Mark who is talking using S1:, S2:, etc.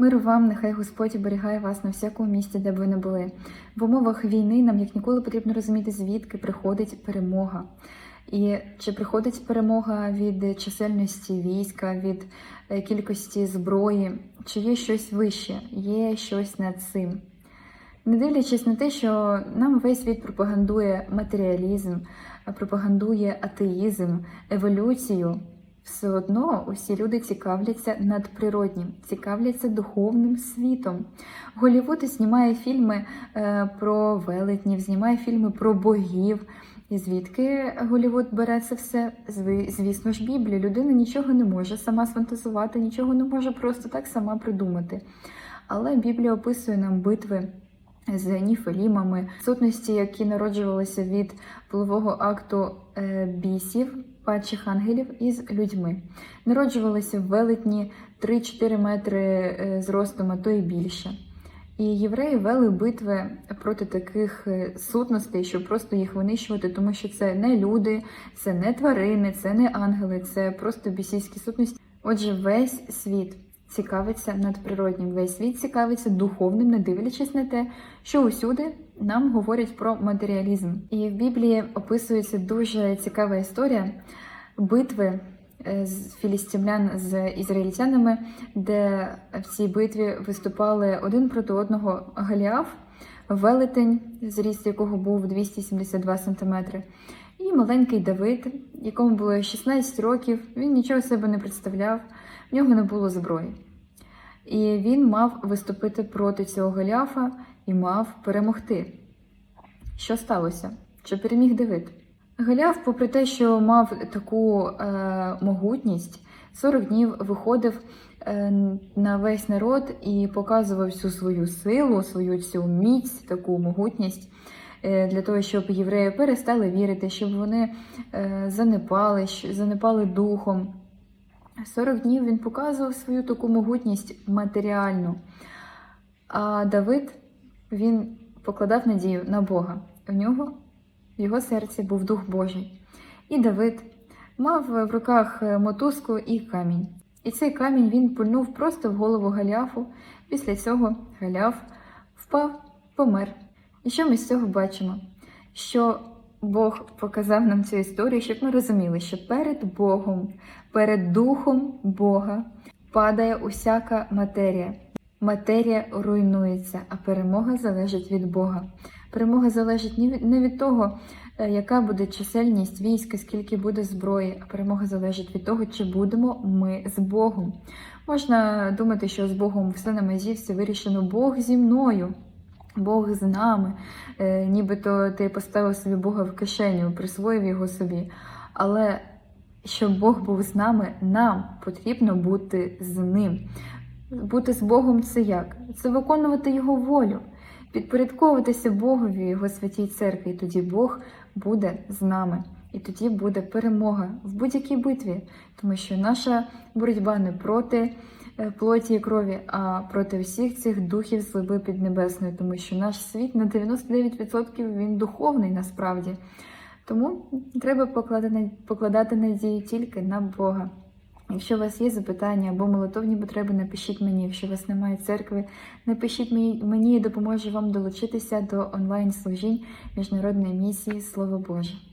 S1: Миру вам, нехай Господь оберігає вас на всякому місці, де б ви не були. В умовах війни нам як ніколи потрібно розуміти, звідки приходить перемога. І чи приходить перемога від чисельності війська, від е, кількості зброї, чи є щось вище, є щось над цим. Не дивлячись на те, що нам весь світ пропагандує матеріалізм, пропагандує атеїзм, еволюцію, все одно усі люди цікавляться надприроднім, цікавляться духовним світом. Голівуд знімає фільми е, про велетнів, знімає фільми про богів. І звідки Голівуд бере це все? Звісно ж, Біблія. Людина нічого не може сама сфантазувати, нічого не може просто так сама придумати. Але Біблія описує нам битви з ніфелімами, сутності, які народжувалися від полового акту е, бісів, падчих ангелів із людьми. Народжувалися велетні 3-4 метри е, зростом, а то і більше. І євреї вели битви проти таких е, сутностей, щоб просто їх винищувати, тому що це не люди, це не тварини, це не ангели, це просто бісійські сутності. Отже, весь світ цікавиться надприроднім, весь світ цікавиться духовним, не дивлячись на те, що усюди нам говорять про матеріалізм. І в Біблії описується дуже цікава історія битви е, з філістимлян з ізраїльтянами, де в цій битві виступали один проти одного Галіаф, велетень, зріст якого був 272 см, і маленький Давид, якому було 16 років, він нічого себе не представляв, в нього не було зброї. І він мав виступити проти цього Голіафа і мав перемогти. Що сталося? Що переміг Давид? Голіаф, попри те, що мав таку е, могутність, 40 днів виходив е, на весь народ і показував всю свою силу, свою цю міць, таку могутність для того, щоб євреї перестали вірити, щоб вони е, занепали, занепали духом. 40 днів він показував свою таку могутність матеріальну. А Давид він покладав надію на Бога. В нього в його серці був Дух Божий. І Давид мав в руках мотузку і камінь. І цей камінь він пульнув просто в голову Галіафу. Після цього Галіаф впав, помер. І що ми з цього бачимо? Що Бог показав нам цю історію, щоб ми розуміли, що перед Богом, перед Духом Бога падає усяка матерія. Матерія руйнується, а перемога залежить від Бога. Перемога залежить не від- того, е, яка буде чисельність війська, скільки буде зброї, а перемога залежить від того, чи будемо ми з Богом. Можна думати, що з Богом все на мезі, все вирішено Бог зі мною. Бог з нами, Е, нібито ти поставив собі Бога в кишеню, присвоїв його собі. Але щоб Бог був з нами, нам потрібно бути з ним. Бути з Богом це як? Це виконувати Його волю, підпорядковуватися Богові, Його святій церкві. І тоді Бог буде з нами. І тоді буде перемога в будь-якій битві, тому що наша боротьба не проти плоті і крові, а проти всіх цих духів злоби піднебесної, тому що наш світ на 99% він духовний насправді. Тому треба покладати, надію тільки на Бога. Якщо у вас є запитання або молитовні потреби, напишіть мені. Якщо у вас немає церкви, напишіть мені, і допоможу вам долучитися до онлайн служінь міжнародної місії Слово Боже.